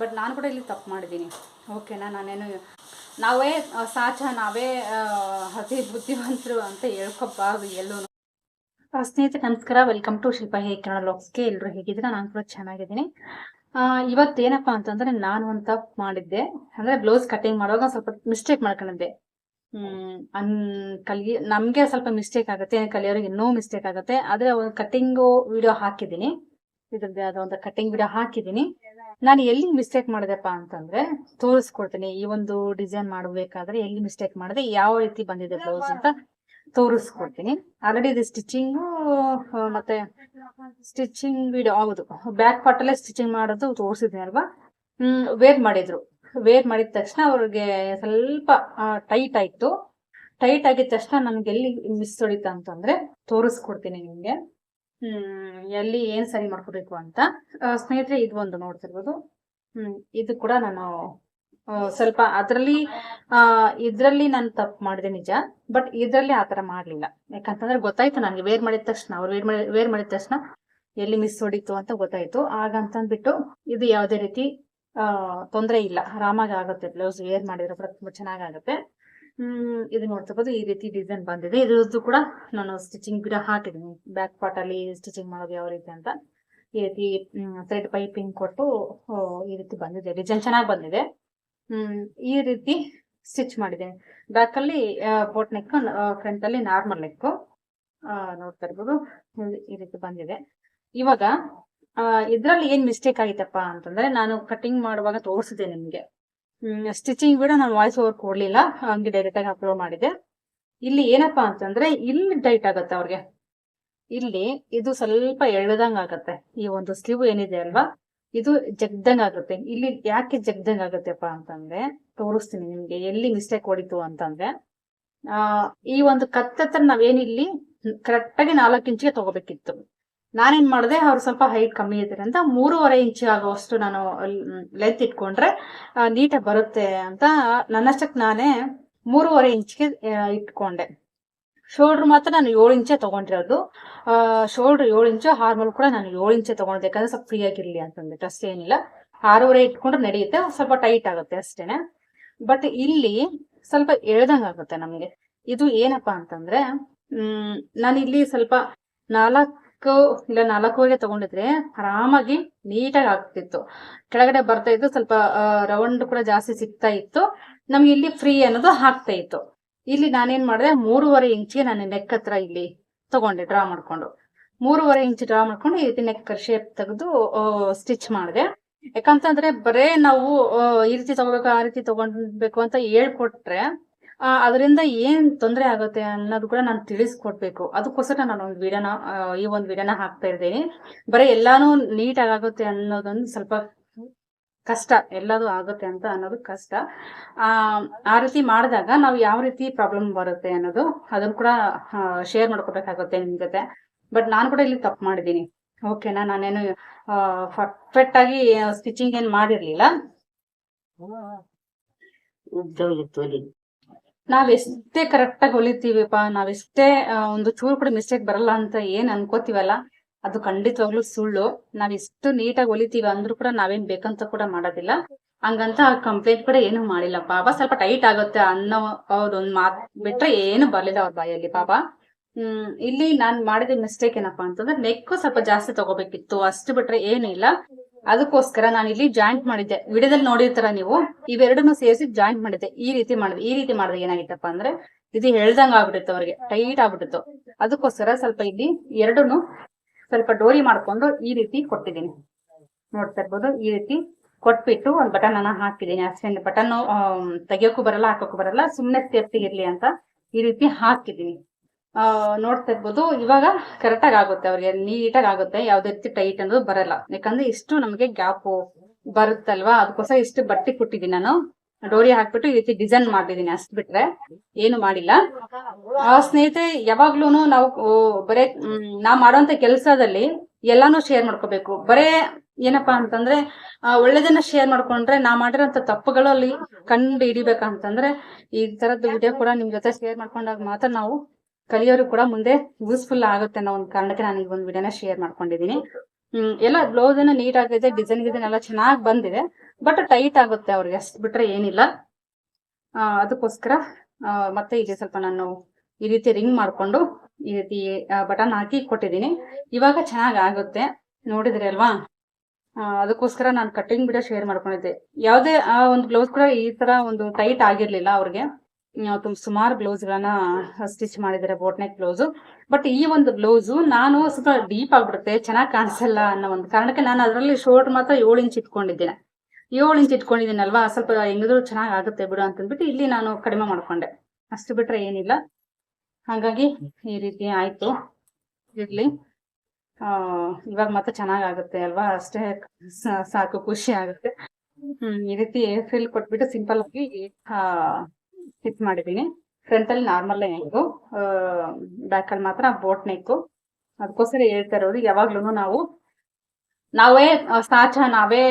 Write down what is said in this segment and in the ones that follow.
But ನಾನು ಕೂಡ ಇಲ್ಲಿ ತಪ್ಪು ಮಾಡಿದ್ದೀನಿ. ಓಕೆನಾ ನಾನೇನು ನಾವೇ ಸಾಚ, ನಾವೇ ಅತಿ ಬುದ್ಧಿವಂತರು ಅಂತ ಹೇಳ್ಕೊಬಾರ್ದು ಎಲ್ಲೂ ಸ್ನೇಹಿತರೆ, ನಮಸ್ಕಾರ. ವೆಲ್ಕಮ್ ಟು ಶಿಲ್ಪ ಹೇ ಕನ್ನಡ ಲಾಕ್ಸ್ಗೆ ಎಲ್ಲರೂ ಹೇಗಿದ್ದೀರಾ? ನಾನು ಕೂಡ ಚೆನ್ನಾಗಿದ್ದೀನಿ. ಇವತ್ತೇನಪ್ಪ ಅಂತಂದರೆ ನಾನು ಒಂದು ತಪ್ಪು ಮಾಡಿದ್ದೆ. ಅಂದರೆ ಬ್ಲೌಸ್ ಕಟಿಂಗ್ ಮಾಡುವಾಗ ಸ್ವಲ್ಪ ಮಿಸ್ಟೇಕ್ ಮಾಡ್ಕೊಂಡಿದ್ದೆ. ಅನ್ ಕಲಿ ನಮಗೆ ಸ್ವಲ್ಪ ಮಿಸ್ಟೇಕ್ ಆಗುತ್ತೆ, ಕಲಿಯೋರಿಗೆ ಇನ್ನೂ ಮಿಸ್ಟೇಕ್ ಆಗುತ್ತೆ. ಆದರೆ ಒಂದು ಕಟಿಂಗು ವಿಡಿಯೋ ಹಾಕಿದ್ದೀನಿ. ಇದ್ರದ್ದು ಯಾವುದೋ ಒಂದು ಕಟಿಂಗ್ ವಿಡಿಯೋ ಹಾಕಿದ್ದೀನಿ. ನಾನು ಎಲ್ಲಿ ಮಿಸ್ಟೇಕ್ ಮಾಡಿದೆಪ್ಪ ಅಂತಂದ್ರೆ, ತೋರಿಸ್ಕೊಡ್ತೀನಿ. ಈ ಒಂದು ಡಿಸೈನ್ ಮಾಡಬೇಕಾದ್ರೆ ಎಲ್ಲಿ ಮಿಸ್ಟೇಕ್ ಮಾಡಿದೆ, ಯಾವ ರೀತಿ ಬಂದಿದೆ ಬ್ಲೌಸ್ ಅಂತ ತೋರಿಸ್ಕೊಡ್ತೀನಿ. ಆಲ್ರೆಡಿ ಇದು ಸ್ಟಿಚಿಂಗು ಮತ್ತೆ ಸ್ಟಿಚಿಂಗ್ ವಿಡಿಯೋ ಹೌದು. ಬ್ಯಾಕ್ ಪಾರ್ಟ್ ಅಲ್ಲೇ ಸ್ಟಿಚಿಂಗ್ ಮಾಡೋದು ತೋರಿಸಿದ್ದೀನಿ ಅಲ್ವಾ? ವೇರ್ ಮಾಡಿದ್ರು. ವೇರ್ ಮಾಡಿದ ತಕ್ಷಣ ಅವ್ರಿಗೆ ಸ್ವಲ್ಪ ಟೈಟ್ ಆಯ್ತು. ಟೈಟ್ ಆಗಿದ ತಕ್ಷಣ ನನ್ಗೆ ಎಲ್ಲಿ ಮಿಸ್ ಹೊಡಿತ ಅಂತಂದ್ರೆ, ತೋರಿಸ್ಕೊಡ್ತೀನಿ ನಿಮ್ಗೆ. ಹ್ಮ್, ಎಲ್ಲಿ ಏನ್ ಸರಿ ಮಾಡ್ಕೋಬೇಕು ಅಂತ. ಸ್ನೇಹಿತರೆ, ಇದು ಒಂದು ನೋಡ್ತಿರ್ಬೋದು. ಹ್ಮ್, ಇದು ಕೂಡ ನಾನು ಸ್ವಲ್ಪ ಅದರಲ್ಲಿ, ಆ, ಇದ್ರಲ್ಲಿ ನಾನು ತಪ್ಪು ಮಾಡಿದೆ ನಿಜ, ಬಟ್ ಇದ್ರಲ್ಲಿ ಆತರ ಮಾಡ್ಲಿಲ್ಲ. ಯಾಕಂತಂದ್ರೆ ಗೊತ್ತಾಯ್ತು ನನಗೆ, ವೇರ್ ಮಾಡಿದ ತಕ್ಷಣ, ಅವ್ರು ವೇರ್ ಮಾಡಿ, ವೇರ್ ಮಾಡಿದ ತಕ್ಷಣ ಎಲ್ಲಿ ಮಿಸ್ ಹೊಡಿತು ಅಂತ ಗೊತ್ತಾಯ್ತು. ಆಗ ಅಂತಂದ್ಬಿಟ್ಟು ಇದು ಯಾವುದೇ ರೀತಿ, ಆ, ತೊಂದರೆ ಇಲ್ಲ. ಆರಾಮಾಗಿ ಆಗುತ್ತೆ ಬ್ಲೌಸ್ ವೇರ್ ಮಾಡಿದ್ರೆ ತುಂಬಾ ಚೆನ್ನಾಗಾಗುತ್ತೆ ಹ್ಮ್ ಇದು ನೋಡ್ತಿರ್ಬೋದು ಈ ರೀತಿ ಡಿಸೈನ್ ಬಂದಿದೆ. ಇದ್ರದ್ದು ಕೂಡ ನಾನು ಸ್ಟಿಚಿಂಗ್ ಕೂಡ ಹಾಕಿದ್ದೀನಿ ಬ್ಯಾಕ್ ಪಾರ್ಟ್ ಅಲ್ಲಿ ಸ್ಟಿಚಿಂಗ್ ಮಾಡೋದು ಯಾವ ರೀತಿ ಅಂತ. ಈ ರೀತಿ ಥ್ರೆಡ್ ಪೈಪಿಂಗ್ ಕೊಟ್ಟು ಈ ರೀತಿ ಬಂದಿದೆ. ಡಿಸೈನ್ ಚೆನ್ನಾಗಿ ಬಂದಿದೆ. ಹ್ಮ್, ಈ ರೀತಿ ಸ್ಟಿಚ್ ಮಾಡಿದೆ. ಬ್ಯಾಕ್ ಅಲ್ಲಿ ಬೋಟ್ ನೆಕ್ ಫ್ರಂಟ್ ಅಲ್ಲಿ ನಾರ್ಮಲ್ ನೆಕ್ ನೋಡ್ತಾ ಇರ್ಬೋದು. ಈ ರೀತಿ ಬಂದಿದೆ. ಇವಾಗ ಇದ್ರಲ್ಲಿ ಏನ್ ಮಿಸ್ಟೇಕ್ ಆಗಿತ್ತಪ್ಪ ಅಂತಂದ್ರೆ, ನಾನು ಕಟಿಂಗ್ ಮಾಡುವಾಗ ತೋರಿಸಿದೆ ನಿಮ್ಗೆ. ಸ್ಟಿಚಿಂಗ್ ಕೂಡ ನಾನು ವಾಯ್ಸ್ ಓವರ್ ಕೊಡ್ಲಿಲ್ಲ ಹಂಗೆ ಡೈರೆಕ್ಟ್ ಆಗಿ ಅಪ್ಲೋಡ್ ಮಾಡಿದೆ. ಇಲ್ಲಿ ಏನಪ್ಪಾ ಅಂತಂದ್ರೆ, ಇಲ್ಲಿ ಟೈಟ್ ಆಗತ್ತೆ ಅವ್ರಿಗೆ. ಇಲ್ಲಿ ಇದು ಸ್ವಲ್ಪ ಎಳ್ದಂಗ್ ಆಗತ್ತೆ. ಈ ಒಂದು ಸ್ಲೀವ್ ಏನಿದೆ ಅಲ್ವಾ? ಇದು ಜಗ್ದಂಗ್ ಆಗುತ್ತೆ. ಇಲ್ಲಿ ಯಾಕೆ ಜಗ್ದಂಗ್ ಆಗತ್ತೆಪ್ಪ ಅಂತಂದ್ರೆ, ತೋರಿಸ್ತೀನಿ ನಿಮ್ಗೆ ಎಲ್ಲಿ ಮಿಸ್ಟೇಕ್ ಹೊಡಿತು ಅಂತಂದ್ರೆ, ಆ, ಈ ಒಂದು ಕತ್ತತ್ರ ನಾವೇನಿಲ್ಲಿ ಕರೆಕ್ಟ್ ಆಗಿ ನಾಲ್ಕು ಇಂಚಿಗೆ ತಗೋಬೇಕಿತ್ತು. ನಾನೇನ್ ಮಾಡಿದೆ, ಅವ್ರು ಸ್ವಲ್ಪ ಹೈಟ್ ಕಮ್ಮಿ ಇದ್ದಾರೆ ಅಂತ ಮೂರುವರೆ ಇಂಚ್ ಆಗುವಷ್ಟು ನಾನು ಲೆತ್ ಇಟ್ಕೊಂಡ್ರೆ ನೀಟಾಗಿ ಬರುತ್ತೆ ಅಂತ ನನ್ನಷ್ಟಕ್ಕೆ ನಾನೇ ಮೂರುವರೆ ಇಂಚ್ಗೆ ಇಟ್ಕೊಂಡೆ. ಶೋಲ್ಡ್ರ್ ಮಾತ್ರ ನಾನು ಏಳು ಇಂಚೆ ತಗೊಂಡಿರೋದು. ಶೋಲ್ಡ್ರ್ ಏಳು ಇಂಚು ಹಾರ್ಮಲ್ ಕೂಡ ನಾನು ಏಳು ಇಂಚೆ ತೊಗೊಂಡಿದ್ದೆ. ಯಾಕಂದ್ರೆ ಸ್ವಲ್ಪ ಫ್ರೀ ಆಗಿರಲಿ ಅಂತಂದ್ರೆ ಅಷ್ಟೇ ಏನಿಲ್ಲ. ಆರೂವರೆ ಇಟ್ಕೊಂಡ್ರೆ ನಡೆಯುತ್ತೆ. ಸ್ವಲ್ಪ ಟೈಟ್ ಆಗುತ್ತೆ ಅಷ್ಟೇನೆ. ಬಟ್ ಇಲ್ಲಿ ಸ್ವಲ್ಪ ಎಳ್ದಂಗೆ ಆಗುತ್ತೆ ನಮ್ಗೆ. ಇದು ಏನಪ್ಪಾ ಅಂತಂದ್ರೆ ನಾನು ಇಲ್ಲಿ ಸ್ವಲ್ಪ ನಾಲ್ಕು ಇಲ್ಲ ನಾಲ್ಕೂವರೆ ತಗೊಂಡಿದ್ರೆ ಆರಾಮಾಗಿ ನೀಟಾಗಿ ಆಗ್ತಿತ್ತು. ಕೆಳಗಡೆ ಬರ್ತಾ ಇತ್ತು, ಸ್ವಲ್ಪ ರೌಂಡ್ ಕೂಡ ಜಾಸ್ತಿ ಸಿಗ್ತಾ ಇತ್ತು. ನಮ್ಗೆ ಇಲ್ಲಿ ಫ್ರೀ ಅನ್ನೋದು ಹಾಕ್ತಾ ಇತ್ತು. ಇಲ್ಲಿ ನಾನೇನ್ ಮಾಡಿದೆ, ಮೂರುವರೆ ಇಂಚಿಗೆ ನಾನು ನೆಕ್ ಹತ್ರ ಇಲ್ಲಿ ತಗೊಂಡೆ, ಡ್ರಾ ಮಾಡ್ಕೊಂಡು. ಮೂರುವರೆ ಇಂಚ್ ಡ್ರಾ ಮಾಡ್ಕೊಂಡು ಈ ರೀತಿ ನೆಕ್ ಶೇಪ್ ತೆಗೆದು ಸ್ಟಿಚ್ ಮಾಡಿದೆ. ಯಾಕಂತಂದ್ರೆ ಬರೇ ನಾವು ಈ ರೀತಿ ತಗೋಬೇಕು, ಆ ರೀತಿ ತಗೊಂಡ್ಬೇಕು ಅಂತ ಹೇಳ್ಕೊಟ್ರೆ ಅದರಿಂದ ಏನ್ ತೊಂದರೆ ಆಗುತ್ತೆ ಅನ್ನೋದು ಕೂಡ ನಾನು ತಿಳಿಸ್ಕೊಡ್ಬೇಕು. ಅದಕ್ಕೋಸ್ಕರ ನಾನು ಒಂದು ವಿಡಿಯೋನ ಈ ಒಂದು ವಿಡಿಯೋನ ಹಾಕ್ತಾ ಇದ್ದೀನಿ ಬರೀ ಎಲ್ಲಾನು ನೀಟಾಗಿ ಆಗುತ್ತೆ ಅನ್ನೋದೊಂದು ಸ್ವಲ್ಪ ಕಷ್ಟ, ಎಲ್ಲದೂ ಆಗುತ್ತೆ ಅಂತ ಅನ್ನೋದು ಕಷ್ಟ. ಆ ರೀತಿ ಮಾಡಿದಾಗ ನಾವು ಯಾವ ರೀತಿ ಪ್ರಾಬ್ಲಮ್ ಬರುತ್ತೆ ಅನ್ನೋದು ಅದನ್ನು ಕೂಡ ಶೇರ್ ಮಾಡ್ಕೋಬೇಕಾಗುತ್ತೆ ನಿಮ್ ಜೊತೆ. ಬಟ್ ನಾನು ಕೂಡ ಇಲ್ಲಿ ತಪ್ಪು ಮಾಡಿದ್ದೀನಿ. ಓಕೆನಾ? ನಾನೇನು ಪರ್ಫೆಕ್ಟ್ ಆಗಿ ಸ್ಟಿಚಿಂಗ್ ಏನು ಮಾಡಿರ್ಲಿಲ್ಲ? ನಾವ್ ಎಷ್ಟೇ ಕರೆಕ್ಟ್ ಆಗಿ ಹೊಲಿತೀವಿಪ್ಪ ನಾವೆಷ್ಟೇ ಎಷ್ಟೇ ಒಂದು ಚೂರು ಕೂಡ ಮಿಸ್ಟೇಕ್ ಬರಲ್ಲ ಅಂತ ಏನ್ ಅನ್ಕೋತೀವಲ್ಲ, ಅದು ಖಂಡಿತವಾಗ್ಲೂ ಸುಳ್ಳು. ನಾವ್ ಎಷ್ಟು ನೀಟಾಗಿ ಹೊಲಿತೀವಿ ಅಂದ್ರೂ ಕೂಡ ನಾವೇನ್ ಬೇಕಂತ ಕೂಡ ಮಾಡೋದಿಲ್ಲ. ಹಂಗಂತ ಕಂಪ್ಲೇಂಟ್ ಕೂಡ ಏನು ಮಾಡಿಲ್ಲ. ಪಾಪ ಸ್ವಲ್ಪ ಟೈಟ್ ಆಗುತ್ತೆ ಅನ್ನೋ ಅವ್ರೊಂದ್ ಮಾತ್ ಬಿಟ್ರೆ ಏನು ಬರ್ಲಿಲ್ಲ ಅವ್ರ ಬಾಯಲ್ಲಿ ಪಾಪ. ಹ್ಮ್, ಇಲ್ಲಿ ನಾನ್ ಮಾಡಿದ ಮಿಸ್ಟೇಕ್ ಏನಪ್ಪಾ ಅಂತಂದ್ರೆ ನೆಕ್ ಸ್ವಲ್ಪ ಜಾಸ್ತಿ ತಗೋಬೇಕಿತ್ತು. ಅಷ್ಟು ಬಿಟ್ರೆ ಏನು ಇಲ್ಲ. ಅದಕ್ಕೋಸ್ಕರ ನಾನು ಇಲ್ಲಿ ಜಾಯಿಂಟ್ ಮಾಡಿದ್ದೆ. ವಿಡಿಯೋದಲ್ಲಿ ನೋಡಿರ್ತಾರ ನೀವು, ಇವೆರಡನ್ನು ಸೇರಿಸಿ ಜಾಯಿಂಟ್ ಮಾಡಿದ್ದೆ. ಈ ರೀತಿ ಮಾಡಿದೆ ಈ ರೀತಿ ಮಾಡಿದ್ರೆ ಏನಾಗಿತ್ತಪ್ಪ ಅಂದ್ರೆ, ಇದು ಹೇಳ್ದಂಗ ಆಗ್ಬಿಟ್ಟಿತ್ತು ಅವ್ರಿಗೆ. ಟೈಟ್ ಆಗ್ಬಿಟ್ಟಿತ್ತು. ಅದಕ್ಕೋಸ್ಕರ ಸ್ವಲ್ಪ ಇಲ್ಲಿ ಎರಡನ್ನು ಸ್ವಲ್ಪ ಡೋರಿ ಮಾಡ್ಕೊಂಡು ಈ ರೀತಿ ಕೊಟ್ಟಿದ್ದೀನಿ. ನೋಡ್ತಾ ಇರ್ಬೋದು, ಈ ರೀತಿ ಕೊಟ್ಬಿಟ್ಟು ಒಂದು ಬಟನ್ ಅನ್ನ ಹಾಕಿದ್ದೀನಿ. ಅಷ್ಟೇ ಬಟನ್ ತೆಗಿಯೋಕು ಬರಲ್ಲ, ಹಾಕೋಕ್ಕೂ ಬರಲ್ಲ. ಸುಮ್ಮನೆ ಸೇಫ್ಟಿ ಇರ್ಲಿ ಅಂತ ಈ ರೀತಿ ಹಾಕಿದ್ದೀನಿ. ನೋಡ್ತಾ ಇರ್ಬೋದು. ಇವಾಗ ಕರೆಕ್ಟ್ ಆಗಿ ಆಗುತ್ತೆ ಅವ್ರಿಗೆ ನೀಟಾಗಿ ಆಗುತ್ತೆ. ಯಾವ್ದೇ ರೀತಿ ಟೈಟ್ ಅನ್ನೋದು ಬರಲ್ಲ. ಯಾಕಂದ್ರೆ ಇಷ್ಟು ನಮಗೆ ಗ್ಯಾಪ್ ಬರುತ್ತಲ್ವಾ? ಅದಕ್ಕೋಸ್ಕರ ಇಷ್ಟು ಬಟ್ಟೆ ಕೊಟ್ಟಿದ್ದೀನಿ ನಾನು. ಡೋರಿ ಹಾಕ್ಬಿಟ್ಟು ಈ ರೀತಿ ಡಿಸೈನ್ ಮಾಡಿದೀನಿ ಅಷ್ಟು ಬಿಟ್ರೆ ಏನು ಮಾಡಿಲ್ಲ. ಸ್ನೇಹಿತರೆ ಯಾವಾಗ್ಲೂ ನಾವು ಬರೇ ನಾ ಮಾಡುವಂತ ಕೆಲಸದಲ್ಲಿ ಎಲ್ಲಾನು ಶೇರ್ ಮಾಡ್ಕೋಬೇಕು. ಬರೇ ಏನಪ್ಪಾ ಅಂತಂದ್ರೆ ಒಳ್ಳೇದನ್ನ ಶೇರ್ ಮಾಡ್ಕೊಂಡ್ರೆ ನಾ ಮಾಡಿರೋಂತ ತಪ್ಪುಗಳಲ್ಲಿ ಕಂಡು ಹಿಡಿಬೇಕಂತಂದ್ರೆ ಈ ತರದ ವಿಡಿಯೋ ಕೂಡ ನಿಮ್ ಜೊತೆ ಶೇರ್ ಮಾಡ್ಕೊಂಡಾಗ ಮಾತ್ರ ನಾವು ಕಲಿಯೋರು ಕೂಡ ಮುಂದೆ ಯೂಸ್ಫುಲ್ ಆಗುತ್ತೆ ಅನ್ನೋ ಒಂದು ಕಾರಣಕ್ಕೆ ನಾನು ಈ ಒಂದು ವಿಡಿಯೋನ ಶೇರ್ ಮಾಡ್ಕೊಂಡಿದೀನಿ ಹ್ಮ್, ಎಲ್ಲ ಬ್ಲೌಸ್ ಅನ್ನ ನೀಟ್ ಆಗಿದೆ ಡಿಸೈನ್ ಗಿಸೈನ್ ಎಲ್ಲ ಚೆನ್ನಾಗಿ ಬಂದಿದೆ ಬಟ್ ಟೈಟ್ ಆಗುತ್ತೆ ಅವ್ರಿಗೆ ಅಷ್ಟು ಬಿಟ್ರೆ ಏನಿಲ್ಲ. ಅದಕ್ಕೋಸ್ಕರ ಮತ್ತೆ ಇದೆ ಸ್ವಲ್ಪ ನಾನು ಈ ರೀತಿ ರಿಂಗ್ ಮಾಡ್ಕೊಂಡು ಈ ರೀತಿ ಬಟನ್ ಹಾಕಿ ಕೊಟ್ಟಿದ್ದೀನಿ. ಇವಾಗ ಚೆನ್ನಾಗಿ ಆಗುತ್ತೆ, ನೋಡಿದ್ರಿ ಅಲ್ವಾ? ಅದಕ್ಕೋಸ್ಕರ ನಾನು ಕಟ್ಟಿಂಗ್ ವಿಡಿಯೋ ಶೇರ್ ಮಾಡ್ಕೊಂಡಿದ್ದೆ. ಯಾವುದೇ, ಆ, ಒಂದು ಬ್ಲೌಸ್ ಕೂಡ ಈ ತರ ಒಂದು ಟೈಟ್ ಆಗಿರ್ಲಿಲ್ಲ ಅವ್ರಿಗೆ. ತುಂಬ ಸುಮಾರು ಬ್ಲೌಸ್ಗಳನ್ನ ಸ್ಟಿಚ್ ಮಾಡಿದ್ದಾರೆ ಬೋಟ್ ನೆಕ್ ಬ್ಲೌಸ್ ಬಟ್ ಈ ಒಂದು ಬ್ಲೌಸ್ ನಾನು ಸ್ವಲ್ಪ ಡೀಪ್ ಆಗ್ಬಿಡುತ್ತೆ, ಚೆನ್ನಾಗಿ ಕಾಣಿಸಲ್ಲ ಅನ್ನೋ ಒಂದು ಕಾರಣಕ್ಕೆ ನಾನು ಅದರಲ್ಲಿ ಶೋರ್ಟ್ ಮಾತ್ರ ಏಳು ಇಂಚ್ ಇಟ್ಕೊಂಡಿದ್ದೇನೆ. ಏಳು ಇಂಚ್ ಇಟ್ಕೊಂಡಿದ್ದೀನಲ್ವಾ, ಸ್ವಲ್ಪ ಹೆಂಗಿದ್ರು ಚೆನ್ನಾಗಿ ಆಗುತ್ತೆ ಬಿಡು ಅಂತಂದ್ಬಿಟ್ಟು ಇಲ್ಲಿ ನಾನು ಕಡಿಮೆ ಮಾಡ್ಕೊಂಡೆ. ಅಷ್ಟು ಬಿಟ್ರೆ ಏನಿಲ್ಲ. ಹಾಗಾಗಿ ಈ ರೀತಿ ಆಯ್ತು. ಇರ್ಲಿ. ಇವಾಗ ಮತ್ತೆ ಚೆನ್ನಾಗ್ ಆಗುತ್ತೆ ಅಲ್ವಾ, ಅಷ್ಟೇ ಸಾಕು, ಖುಷಿ ಆಗುತ್ತೆ. ಹ್ಮ್, ಈ ರೀತಿ ಫಿಲ್ ಕೊಟ್ಬಿಟ್ಟು ಸಿಂಪಲ್ ಆಗಿ ಸ್ಟಿಚ್ ಮಾಡಿದೀನಿ ಫ್ರಂಟ್ ಅಲ್ಲಿ ನಾರ್ಮಲ್ ನೆಕ್ಕು ಬ್ಯಾಕ್ ಅಲ್ಲಿ ಮಾತ್ರ ಬೋಟ್ ನೆಕ್ಕು ಅದಕ್ಕೋಸ್ಕರ ಹೇಳ್ತಾ ಇರೋದು ಯಾವಾಗ್ಲೂ ನಾವು, ನಾವೇ ಸಾಚ, ನಾವೇ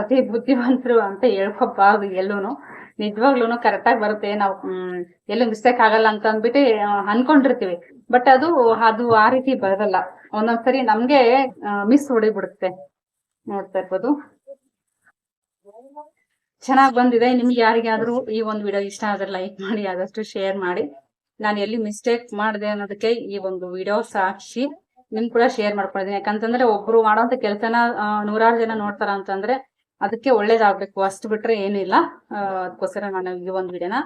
ಅತಿ ಬುದ್ಧಿವಂತರು ಅಂತ ಹೇಳ್ಕೋಬಾರ್ದು ಎಲ್ಲೂ ನಿಜವಾಗ್ಲೂ ಕರೆಕ್ಟಾಗಿ ಬರುತ್ತೆ. ನಾವು ಎಲ್ಲೂ ಮಿಸ್ಟೇಕ್ ಆಗಲ್ಲ ಅಂತ ಅಂದ್ಬಿಟ್ಟು ಅನ್ಕೊಂಡಿರ್ತೀವಿ. ಬಟ್ ಅದು ಅದು ಆ ರೀತಿ ಬರಲ್ಲ. ಒಂದೊಂದ್ಸರಿ ನಮ್ಗೆ ಮಿಸ್ ಹೊಡಿಬಿಡುತ್ತೆ. ನೋಡ್ತಾ ಇರ್ಬೋದು. ಚೆನ್ನಾಗಿ ಬಂದಿದೆ. ನಿಮ್ಗೆ ಯಾರಿಗಾದ್ರೂ ಈ ಒಂದು ವಿಡಿಯೋ ಇಷ್ಟ ಆದ್ರೆ ಲೈಕ್ ಮಾಡಿ, ಆದಷ್ಟು ಶೇರ್ ಮಾಡಿ. ನಾನು ಎಲ್ಲಿ ಮಿಸ್ಟೇಕ್ ಮಾಡಿದೆ ಅನ್ನೋದಕ್ಕೆ ಈ ಒಂದು ವಿಡಿಯೋ ಸಾಕ್ಷಿ ನಿಮ್ ಕೂಡ ಶೇರ್ ಮಾಡ್ಕೊಂಡಿದ್ದೀನಿ ಯಾಕಂತಂದ್ರೆ ಒಬ್ರು ಮಾಡೋಂಥ ಕೆಲಸನ ನೂರಾರು ಜನ ನೋಡ್ತಾರ ಅಂತಂದ್ರೆ ಅದಕ್ಕೆ ಒಳ್ಳೇದಾಗ್ಬೇಕು. ಅಷ್ಟು ಬಿಟ್ರೆ ಏನಿಲ್ಲ ಅದಕ್ಕೋಸ್ಕರ ನಾನು ಈ ಒಂದು ವಿಡಿಯೋನ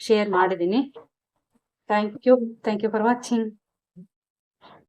ಶೇರ್ ಮಾಡಿದ್ದೀನಿ. Thank you thank you for watching